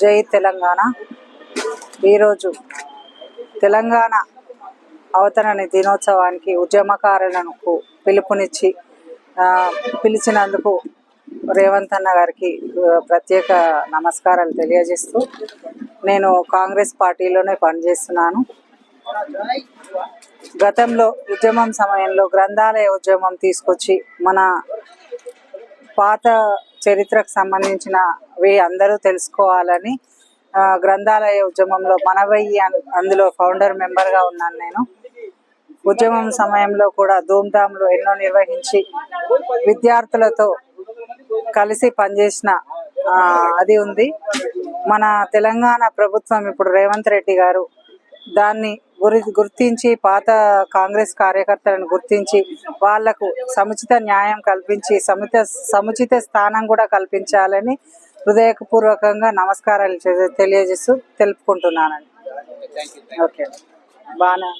జై తెలంగాణ. ఈరోజు తెలంగాణ అవతరణ దినోత్సవానికి ఉద్యమకారులకు పిలుపునిచ్చి పిలిచినందుకు రేవంత్ అన్న గారికి ప్రత్యేక నమస్కారాలు తెలియజేస్తూ నేను కాంగ్రెస్ పార్టీలోనే పనిచేస్తున్నాను. గతంలో ఉద్యమం సమయంలో గ్రంథాలయ ఉద్యమం తీసుకొచ్చి మన పాత చరిత్రకు సంబంధించినవి అందరూ తెలుసుకోవాలని గ్రంథాలయ ఉద్యమంలో మనవయ్యి అన్- అందులో ఫౌండర్ మెంబర్గా ఉన్నాను నేను. ఉద్యమం సమయంలో కూడా ధూమ్ధామ్లు ఎన్నో నిర్వహించి విద్యార్థులతో కలిసి పనిచేసిన అది ఉంది. మన తెలంగాణ ప్రభుత్వం ఇప్పుడు రేవంత్ రెడ్డి గారు దాన్ని గురి గుర్తించి పాత కాంగ్రెస్ కార్యకర్తలను గుర్తించి వాళ్ళకు సముచిత న్యాయం కల్పించి సముచిత సముచిత స్థానం కూడా కల్పించాలని హృదయపూర్వకంగా నమస్కారాలు తెలియజేస్తూ తెలుపుకుంటున్నానండి. ఓకే బాగా